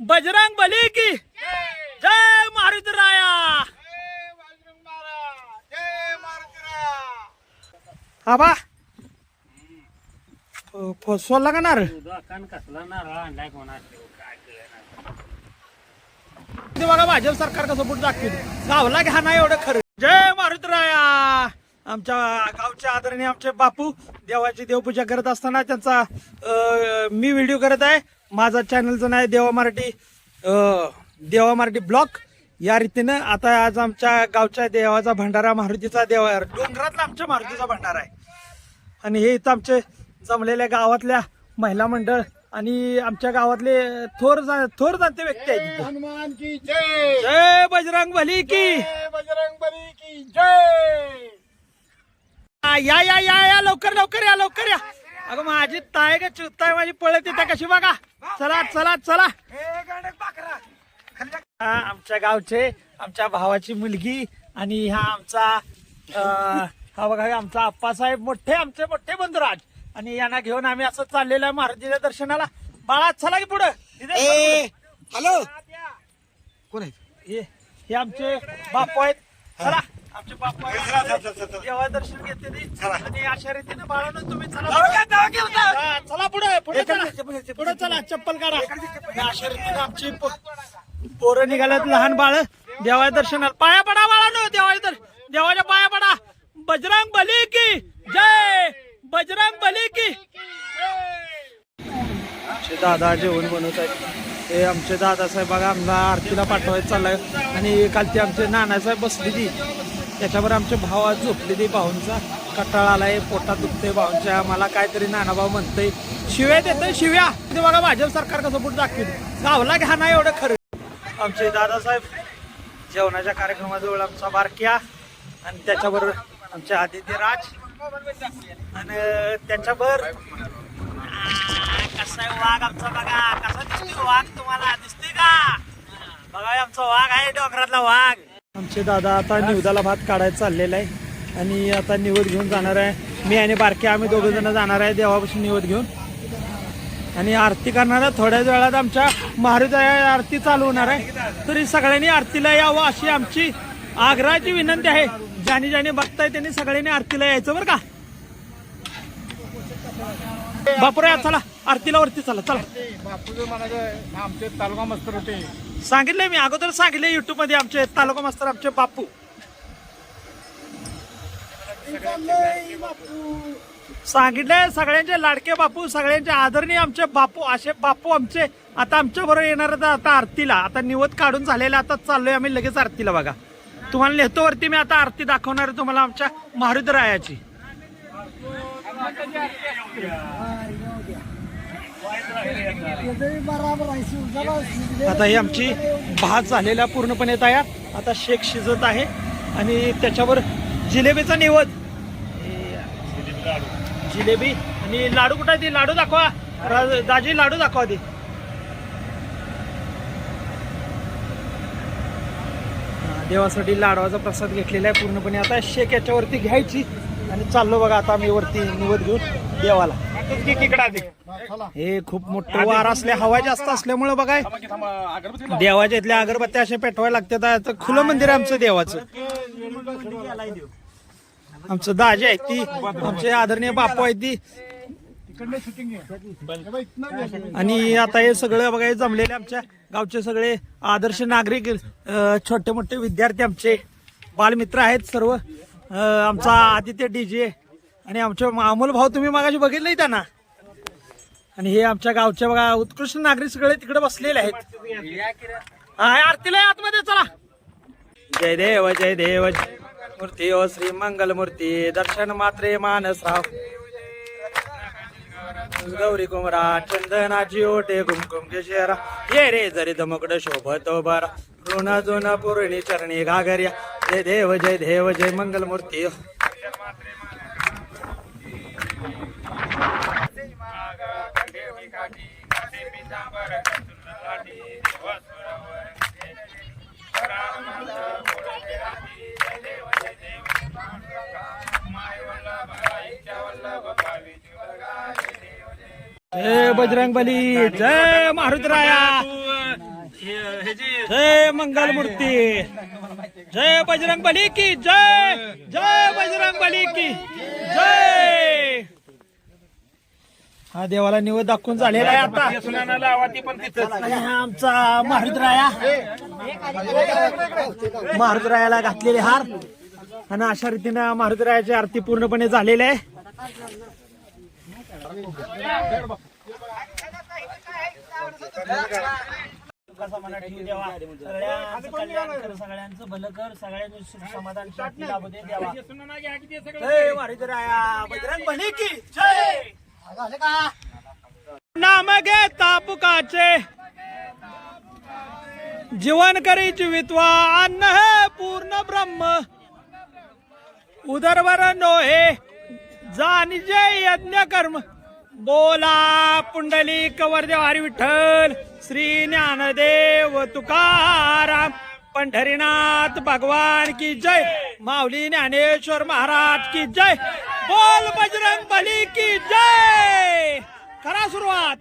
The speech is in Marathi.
बजरंग बली की। जय मारुती राया। आबा कळेना. ते बघा भाजप सरकार कसं पुढे दाखवेल गावला घ्या ना एवढं खरं. जय मारुती राया. आमच्या गावचे आदरणीय आमचे बापू देवाची देवपूजा करत असताना त्यांचा अं, मी व्हिडिओ करत आहे. माझा चॅनलचं नाव आहे देवा मराठी अं, देवा मराठी ब्लॉग. या रीतीनं आता आज आमच्या गावच्या देवाचा भंडारा मारुतीचा देवा डोंगरातला आमच्या मारुतीचा भंडारा आहे. आणि हे इथं आमचे जमलेल्या गावातल्या महिला मंडळ आणि आमच्या गावातले थोर जा- थोर जाणते व्यक्ती आहेत इथं. हनुमान की जय! जय बजरंग बली की! जय बजरंग बली की जय! आ, या या या या लवकर लवकर या लवकर या. अगं माझी ताय का चुताय माझी पळत येते कशी बघा. चला चला चला. हा, आमच्या गावचे आमच्या भावाची मुलगी आणि हा आमचा अं, हा बघा हे आमचा आप्पासाहेब मोठे आमचे मोठे बंधुराज. आणि यांना घेऊन आम्ही असं चाललेलो आहे महाराजीच्या दर्शनाला. बाळा चला की पुढं. हॅलो. कोण आहे हे हे आमचे बापू आहेत. चला. आमचे बापू आहेत देवा दर्शन. आणि अशा रीतीने बाळानं तुम्ही चला चला पुढे पुढे चला. पुढे चला चप्पल. काढा. आणि अशा रीतीने आमची पोरं निघाल्यात लहान बाळ. देवा दर्शनाला पाया पडा बाळानो देवाच्या देवाच्या पाया पडा. बजरंग बली की जय. बजरंग बली की आमचे दादा जेवण बनवत आहेत. हे आमचे दादासाहेब बघा आमला आरतीला पाठवायचं चाललंय. आणि काल ते आमचे नानासाहेब बसली ती त्याच्यावर आमचे भाव आज झोपली ती भाऊंचा. कटाळा आलाय पोटात दुखते भाऊंच्या. मला काहीतरी नाना भाऊ म्हणतंय शिव्या देतोय शिव्या. ते बघा भाजप सरकार कसं पुढे दाखवेल. गावला घ्या ना एवढं खरं. आमचे दादासाहेब जेवणाच्या कार्यक्रमाजवळ आमचा बारक्या आणि त्याच्याबरोबर आमचे आदित्य राज आणि त्याच्यावर कसा आहे वाघ आमचा बघा कसा दिसतोय वाघ तुम्हाला? दिसतोय का? बघा आमचा वाघ आहे डोंगरातला वाघ. आमचे दादा आता निवदाला भात काढायला चाललेला आहे. आणि आता निवद घेऊन जाणार आहे. मी आणि बारके आम्ही दोघे जण जाणार आहे देवापासून निवद घेऊन. आणि आरती करणार आहे. थोड्याच वेळात आमच्या महारुद्र आरती चालू होणार आहे. तरी सगळ्यांनी आरतीला यावं अशी आमची आग्रहाची विनंती आहे. ज्याने ज्याने बघताय त्यांनी सगळ्यांनी आरतीला यायचं बरं का? बापूर चला. आरतीला वरती चला चला. बापूचं म्हणायचं आमचे तालुका मस्तर होते सांगितलंय मी अगोदर सांगितलंय युट्यूबमध्ये आमचे तालुका मास्तर आमचे बापू. सांगितलंय सगळ्यांचे लाडके बापू सगळ्यांचे आदरणीय आमचे बापू असे बापू आमचे आता आमच्या बरोबर येणार आता आरतीला. आता निवत काढून झालेला आता चाललोय आम्ही लगेच आरतीला बघा. तुम्हाला नेतो वरती मी आता आरती दाखवणार आहे तुम्हाला आमच्या मारुती रायाची. आता ही आमची भात झालेला पूर्णपणे तयार. आता शेक शिजत आहे आणि त्याच्यावर जिलेबीचा निवद. जिलेबी आणि लाडू कुठे आहे ती? लाडू दाखवा. दाजी लाडू दाखवा ती. देवासाठी लाडवाचा प्रसाद घेतलेला आहे पूर्णपणे. आता शेक याच्यावरती घ्यायची. आणि चाललो बघा आता आम्ही वरती निवद घेऊन देवाला. हे खूप मोठं वार असल्या हवा जास्त असल्यामुळे बघाय. देवाच्या इथल्या अगरबत्त्या अशा पेटवायला लागतात आता खुलं मंदिर आहे आमचं देवाचं. आमचं दाजी आहे ती आमचे आदरणीय बापू आहे ती. आणि आता हे सगळं बघा हे जमलेले आमच्या गावचे सगळे आदर्श नागरिक अं, छोटे मोठे विद्यार्थी आमचे बालमित्र आहेत सर्व. अं, आमचा आदित्य डीजे आणि आमचे अमोल भाऊ तुम्ही मागाशी बघितलंय त्यांना. आणि हे आमच्या गावच्या बघा उत्कृष्ट नागरिक सगळे तिकडे बसलेले आहेत. हा आरतीला आहे आतमध्ये चला. जय देव जय देव. जय मूर्ती ओ श्री मंगल मूर्ती. दर्शन मात्रे मानसराव. गौरी कुमरा चंदनाची ओटे कुमकुम केशरा. ये रे जरी दमकड शोभतो बरा. ऋण जुन पूर्णी चरणी घागर्या. जय देव जय देव जय मंगल मूर्ती हो. जय बजरंग बली जय मारुती राया जय मंगल मूर्ती जय बजरंग बली की जय जय बजरंग बली की जय। हा देवाला निवड दाखवून झालेला आहे आता. लावा ती पण तिथं आणि हा आमचा महारुद्राया. महारुद्रायाला घातलेले हार. आणि अशा रीतीनं महारुद्रायाची आरती पूर्णपणे झालेली आहे. सगळ्यांचं कल्याण कर सगळ्यांचं भलं कर सगळ्यांनी सुख समाधान शांती लाभू दे देवा जय मारुद्राया बजरंग बली की जय! नाम घे तापुकाचे. जीवन करी जीवित्वा अन्न हे पूर्ण ब्रह्म. उदरवर नोहे जाणी जय यज्ञ कर्म बोला पुंडली कवर हरी विठ्ठल श्री ज्ञानदेव तुकाराम पंढरीनाथ भगवान की जय माऊली ज्ञानेश्वर महाराज की जय बोल बजरंग बली की जय. करा सुरुवात.